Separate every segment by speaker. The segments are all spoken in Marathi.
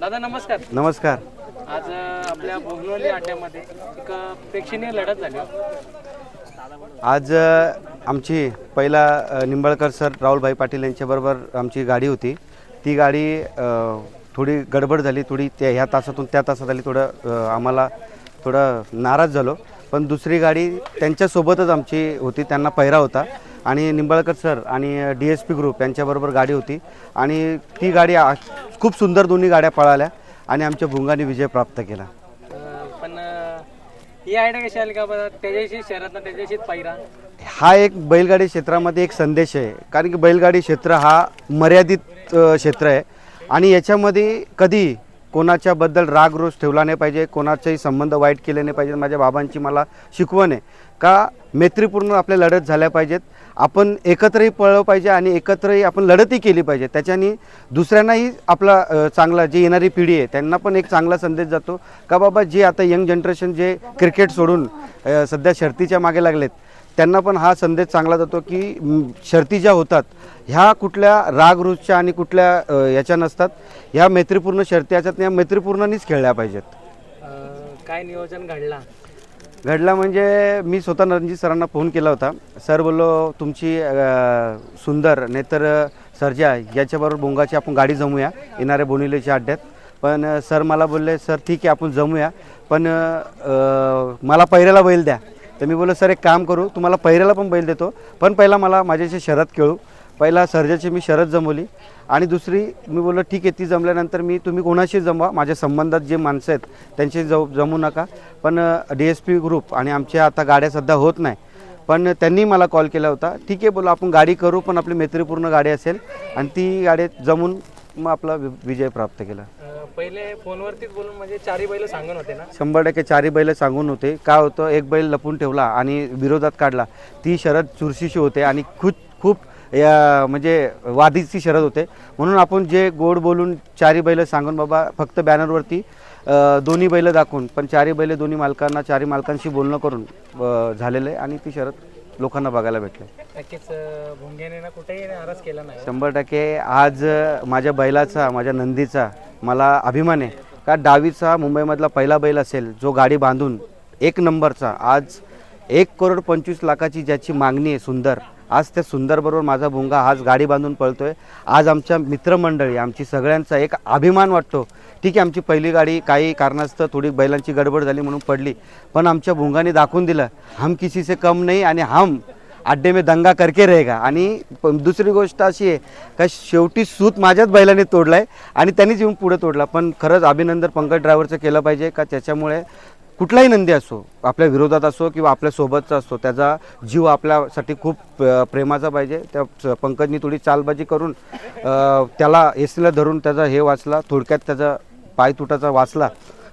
Speaker 1: दादा नमस्कार.
Speaker 2: नमस्कार.
Speaker 1: आज आपल्या बोगनोली अड्ड्यामध्ये एक प्रेक्षणीय लढत झाली हो.
Speaker 2: आज आमची पहिला निंबाळकर सर राहुलभाई पाटील यांच्याबरोबर आमची गाडी होती. ती गाडी थोडी गडबड झाली थोडी त्या ह्या तासातून त्या तासात आली थोडं आम्हाला थोडं नाराज झालो. पण दुसरी गाडी त्यांच्यासोबतच आमची होती त्यांना पहिरा होता. आणि निंबाळकर सर आणि डी एस पी ग्रुप यांच्याबरोबर गाडी होती. आणि ती गाडी आ- खूप सुंदर दोन्ही गाड्या पळाल्या आणि आमच्या भुंगाने विजय प्राप्त केला.
Speaker 1: अ, पण अ, ही आयडिया कशी आली का बरं? त्याच्याशी शहरात ना त्याच्याशीच पायरा
Speaker 2: हा एक बैलगाडी क्षेत्रामध्ये एक संदेश आहे. कारण की बैलगाडी क्षेत्र हा मर्यादित अ, क्षेत्र आहे. आणि याच्यामध्ये कधी कोणाच्याबद्दल राग रोष ठेवला नाही पाहिजे कोणाचाही संबंध वाईट केले नाही पाहिजे माझ्या बाबांची मला शिकवण आहे का मैत्रीपूर्ण आपल्या लढत झाल्या पाहिजेत. आपण एकत्रही पळलं पाहिजे आणि एकत्रही आपण लढतही केली पाहिजे. त्याच्याने दुसऱ्यांनाही आपला चांगला जी येणारी पिढी आहे त्यांना पण एक चांगला संदेश जातो. का बाबा जे आता यंग जनरेशन जे क्रिकेट सोडून सध्या शर्तीच्या मागे लागलेत त्यांना पण हा संदेश चांगला जातो की शर्ती ज्या होतात ह्या कुठल्या रागरुजच्या आणि कुठल्या याच्या नसतात. ह्या मैत्रीपूर्ण शर्ती असतात या मैत्रीपूर्णनीच खेळल्या पाहिजेत.
Speaker 1: काय नियोजन घडला?
Speaker 2: घडला म्हणजे मी स्वतः रणजित सरांना फोन केला होता. सर बोललो तुमची सुंदर नाहीतर सर्जा याच्याबरोबर बोंगाची आपण गाडी जमूया येणाऱ्या बोनिलेच्या अड्ड्यात. पण सर मला बोलले सर ठीक आहे आपण जमूया पण मला पहिऱ्याला बैल द्या. तर मी बोललो सर एक काम करू तुम्हाला पहिऱ्याला पण बैल देतो पण पहिला मला माझ्याशी शरद खेळू. पहिला सर्जाची मी शरद जमवली. आणि दुसरी मी बोललो ठीक आहे ती जमल्यानंतर मी तुम्ही कोणाशी जमवा माझ्या संबंधात जे माणसं आहेत त्यांची जव जमू नका. पण डी एस पी ग्रुप आणि आमच्या आता गाड्या सध्या होत नाही. पण त्यांनी मला कॉल केला होता. ठीक आहे बोला आपण गाडी करू पण आपली मैत्रीपूर्ण गाडी असेल. आणि ती गाडी जमून मग आपला वि- विजय प्राप्त केला.
Speaker 1: अ, पहिले फोनवरतीच बोलून म्हणजे चारही बैल सांगून होते ना?
Speaker 2: शंभर टक्के चारी बैल सांगून होते. काय होतं एक बैल लपून ठेवला आणि विरोधात काढला. ती शरद चुरशीची होते आणि खूप खूप या म्हणजे वादीची शरद होते. म्हणून आपण जे गोड बोलून चारी बैल सांगून बाबा फक्त बॅनरवरती अ, दोन्ही बैल दाखवून पण चारी बैल दोन्ही मालकांना चारी मालकांशी बोलणं करून अ, झालेलं आहे आणि ती शरद लोकांना बघायला भेटले.
Speaker 1: नक्कीच अ, भुंग्याने ना कुठेही नाराज केला नाही.
Speaker 2: शंभर टक्के आज अ, माझ्या बैलाचा माझ्या नंदीचा मला अभिमान आहे. का डावीचा मुंबईमधला पहिला बैल असेल जो गाडी बांधून एक नंबरचा आज एक करोड पंचवीस लाखाची ज्याची मागणी आहे सुंदर आज त्या सुंदरबरोबर माझा भुंगा आज गाडी बांधून पळतो आहे आज आमच्या मित्रमंडळी आमची सगळ्यांचा एक अभिमान वाटतो. ठीक आहे आमची पहिली गाडी काही कारणास्तव थोडी बैलांची गडबड झाली म्हणून पडली. पण आमच्या भुंगाने दाखवून दिलं हम किसी से कम नाही आणि हम अड्डे में दंगा करके रहेगा. आणि प- दुसरी गोष्ट अशी आहे का शेवटी सूत माझ्याच बैलाने तोडला आहे आणि त्यांनीच येऊन पुढे तोडला. पण खरंच अभिनंदन पंकज ड्रायव्हरचं केलं पाहिजे का त्याच्यामुळे कुठलाही नंदी असो आपल्या विरोधात असो किंवा आपल्या सोबतचा असतो त्याचा जीव आपल्यासाठी खूप प्रेमाचा पाहिजे. त्या पंकजनी थोडी चालबाजी करून त्याला एसीला धरून त्याचा हे वाचला थोडक्यात त्याचा पाय तुटाचा वाचला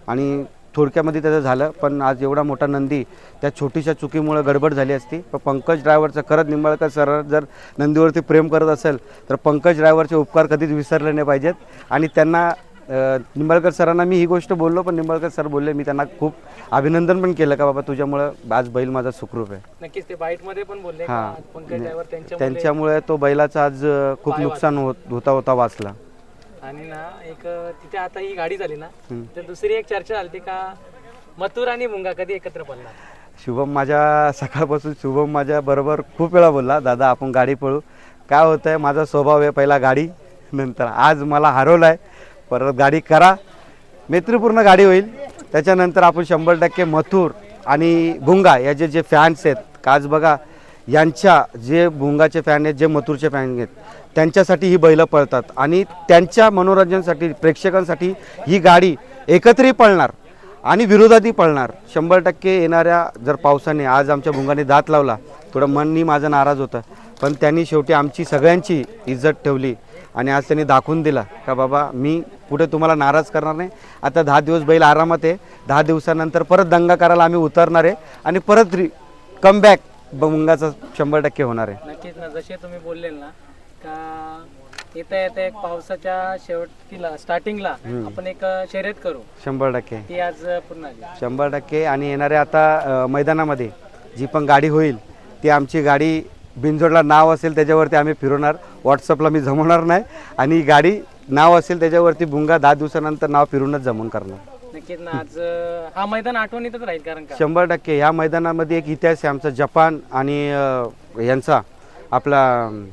Speaker 2: आणि थोडक्यामध्ये त्याचं झालं. पण आज एवढा मोठा नंदी त्या छोटीशा चुकीमुळे गडबड झाली असती. पण पंकज ड्रायव्हरचं खरंच निंबाळकर सर जर नंदीवरती प्रेम करत असेल तर पंकज ड्रायव्हरचे उपकार कधीच विसरले नाही पाहिजेत. आणि त्यांना निंबाळकर सरांना मी ही गोष्ट बोललो पण निंबाळकर सर बोलले मी त्यांना खूप अभिनंदन पण केलं का बाबा तुझ्यामुळं आज बैल माझा सुखरूप आहे.
Speaker 1: नक्कीच ते बाईटमध्ये पण बोलले
Speaker 2: हां.
Speaker 1: का पंकज
Speaker 2: त्यांच्यामुळे तो बैलाचा आज अ, खूप नुकसान होत होता होता वाचला.
Speaker 1: आणि ना एक अ, तिथे आता ही गाडी झाली ना. तर दुसरी एक चर्चा झाली का मथुर आणि मुंगा कधी एकत्र पडणार?
Speaker 2: शुभम माझ्या सकाळपासून शुभम माझ्या बरोबर खूप वेळा बोलला दादा आपण गाडी पळू. काय होतं आहे माझा स्वभाव आहे पहिला गाडी नंतर आज मला हरवलं आहे परत गाडी करा. मैत्रीपूर्ण गाडी होईल. त्याच्यानंतर आपण शंभर टक्के मथुर आणि भुंगा याचे जे फॅन्स आहेत काज बघा यांच्या जे भुंगाचे फॅन आहेत जे मथुरचे फॅन आहेत त्यांच्यासाठी ही बैलं पळतात. आणि त्यांच्या मनोरंजनासाठी प्रेक्षकांसाठी ही गाडी एकत्रही पळणार आणि विरोधातही पळणार. शंभर टक्के येणाऱ्या जर पावसाने आज आमच्या भुंगाने दात लावला थोडं मननी माझं नाराज होतं. पण त्यांनी शेवटी आमची सगळ्यांची इज्जत ठेवली आणि आज त्यांनी दाखवून दिला का बाबा मी पुढे तुम्हाला नाराज करणार नाही. आता दहा दिवस बैल आरामात आहे. दहा दिवसानंतर परत दंगा करायला आम्ही उतरणार आहे आणि परत रि कमबॅक भुंगाचा शंभर टक्के होणार आहे.
Speaker 1: नक्कीच ना जसे तुम्ही बोलले ना का येता येता एक पावसाच्या शेवटीला स्टार्टिंगला आपण एक शर्यत करू.
Speaker 2: शंभर टक्के.
Speaker 1: ती आज पूर्ण झाली.
Speaker 2: शंभर टक्के आणि येणाऱ्या आता अ, मैदानामध्ये जी पण गाडी होईल ती आमची गाडी बिनजोडला नाव असेल त्याच्यावरती आम्ही फिरवणार. व्हॉट्सअपला मी जमवणार नाही. आणि गाडी नाव असेल त्याच्यावरती भुंगा दहा दिवसानंतर नाव फिरूनच जमून करणार.
Speaker 1: नक्कीच ना आज अं, हा मैदान आठवणीतच राहील कारण का?
Speaker 2: शंभर टक्के. ह्या मैदानामध्ये एक इतिहास आहे आमचा जपान आणि अ, यांचा आपला अम,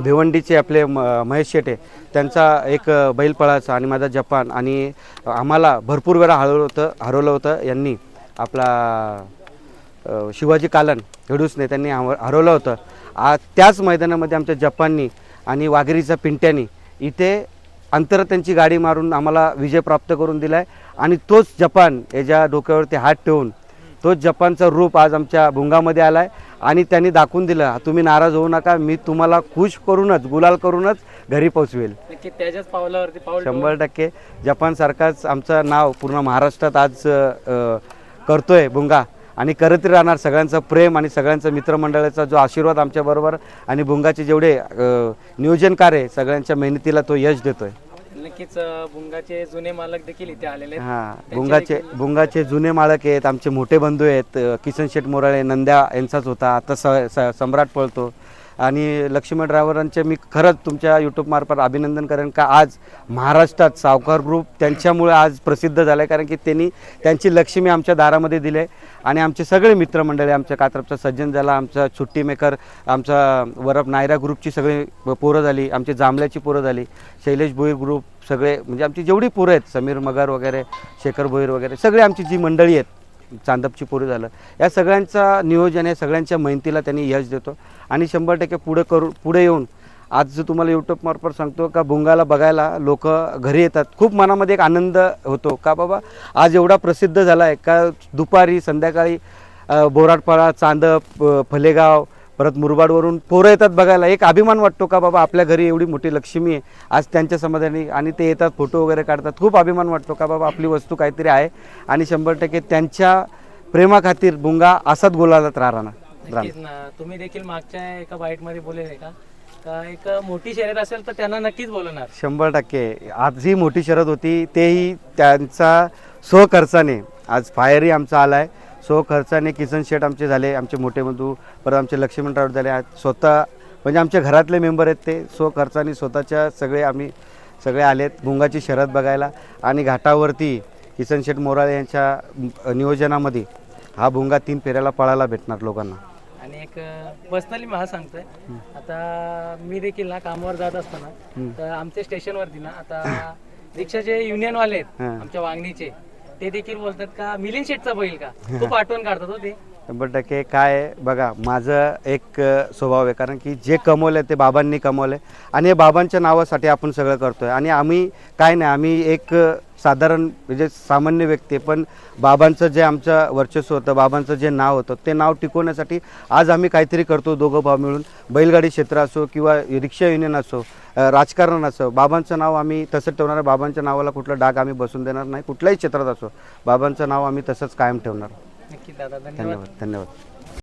Speaker 2: भिवंडीचे आपले म महेश शेटे त्यांचा एक अ, बैलपळाचा आणि माझा जपान आणि आम्हाला भरपूर वेळा हरवलं होतं हरवलं होतं यांनी आपला शिवाजी कालन हेडूसने त्यांनी हव- हरवलं होतं. आ त्याच मैदानामध्ये आमच्या जपाननी आणि वाघेरीचा पिंट्यानी इथे अंतर त्यांची गाडी मारून आम्हाला विजय प्राप्त करून दिला आहे आणि तोच जपान याच्या डोक्यावरती हात ठेवून तोच जपानचा रूप आज आमच्या भुंगामध्ये आला आहे आणि त्यांनी दाखवून दिलं तुम्ही नाराज होऊ नका मी तुम्हाला खुश करूनच गुलाल करूनच घरी पोचवेल.
Speaker 1: त्याच्याच पावलावरती पाऊल
Speaker 2: शंभर टक्के. जपानसारखाच आमचं नाव पूर्ण महाराष्ट्रात आज करतोय भुंगा. आणि करत राहणार सगळ्यांचं प्रेम आणि सगळ्यांचं मित्रमंडळाचा जो आशीर्वाद आमच्याबरोबर आणि भुंगाचे जेवढे नियोजनकार आहे सगळ्यांच्या मेहनतीला तो यश देतोय.
Speaker 1: नक्कीच भुंगाचे जुने मालक देखील इथे आलेले
Speaker 2: हां भुंगाचे भुंगाचे जुने मालक आहेत आमचे मोठे बंधू आहेत किसन शेठ मोराळे नंद्या यांचाच होता. आता स- सम्राट पळतो. आणि लक्ष्मण ड्रायव्हरांचे मी खरंच तुमच्या यूट्यूबमार्फत अभिनंदन करेन का आज महाराष्ट्रात सावकार ग्रुप त्यांच्यामुळे आज प्रसिद्ध झालं आहे कारण की त्यांनी त्यांची लक्ष्मी आमच्या दारामध्ये दिली आहे. आणि आमचे सगळे मित्रमंडळी आमच्या कात्रपचा सज्जन झाला आमचा छुट्टी मेकर आमचा वरप नायरा ग्रुपची सगळी पोरं झाली आमची जांभल्याची पोरं झाली शैलेश भोईर ग्रुप सगळे म्हणजे आमची जेवढी पोरं आहेत समीर मगर वगैरे शेखर भोईर वगैरे सगळे आमची जी मंडळी आहेत चांदपची पोरी झालं. या सगळ्यांचा नियोजन या सगळ्यांच्या मेहनतीला त्यांनी यश देतो. आणि शंभर टक्के पुढे करू पुढे येऊन आज जो तुम्हाला यूट्यूबमार्फत सांगतो का भुंगाला बघायला लोक घरी येतात. खूप मनामध्ये एक आनंद होतो. का बाबा आज एवढा प्रसिद्ध झाला आहे का दुपारी संध्याकाळी अ, चांदप फलेगाव परत मुरबाडवरून पोरं येतात बघायला. एक अभिमान वाटतो का बाबा आपल्या घरी एवढी मोठी लक्ष्मी आहे. आज त्यांच्या समाधानी आणि ते येतात फोटो वगैरे काढतात. खूप अभिमान वाटतो का बाबा आपली वस्तू काहीतरी आहे. आणि शंभर टक्के त्यांच्या प्रेमाखातीर भुंगा असाच गोलालात राहणार.
Speaker 1: नक्कीच ना. तुम्ही देखील मागच्या एका बाईटमध्ये बोलले का? का एक मोठी शर्यत असेल तर त्यांना नक्कीच बोलवणार.
Speaker 2: शंभर टक्के. आज ही मोठी शरद होती. तेही त्यांचा स्वखर्चाने आज फायरही आमचा आला आहे स्वखर्चाने किसन शेट आमचे झाले आमचे मोठे बंधू परत आमचे लक्ष्मण राऊत झाले स्वतः म्हणजे आमच्या घरातले मेंबर आहेत ते. स्वखर्चाने स्वतःच्या सगळे आम्ही सगळे आलेत. भुंगाची शरद बघायला आणि घाटावरती किसन शेठ मोराळे यांच्या नियोजनामध्ये हा भुंगा तीन फेऱ्याला पळायला भेटणार लोकांना.
Speaker 1: आणि एक पर्सनली मला सांगतोय आता मी देखील ना कामावर जात असताना तर आमच्या स्टेशनवरती ना आता रिक्षाचे युनियन वाले आहेत. आमच्या वांगणीचे ते देखील बोलतात का मिलिंद शेटचा बैल का? खूप आठवण काढतात हो ते.
Speaker 2: शंभर टक्के. काय आहे, बघा माझं एक अ, स्वभाव आहे. कारण की जे कमवलं ते बाबांनी कमवलं आणि हे बाबांच्या नावासाठी आपण सगळं करतोय. आणि आम्ही काय नाही आम्ही एक अ, साधारण म्हणजे सामान्य व्यक्ती आहे, पण बाबांचं जे आमचं वर्चस्व होतं बाबांचं जे नाव होतं ते नाव टिकवण्यासाठी आज आम्ही काहीतरी करतो दोघं भाव मिळून. बैलगाडी क्षेत्र असो किंवा रिक्षा युनियन असो अ, राजकारण असो बाबांचं नाव आम्ही तसं ठेवणार आहे. बाबांच्या नावाला कुठला डाग आम्ही बसून देणार नाही. कुठल्याही क्षेत्रात असो बाबांचं नाव आम्ही तसंच कायम ठेवणार.
Speaker 1: नक्की दादा धन्यवाद.
Speaker 2: धन्यवाद धन्यवाद.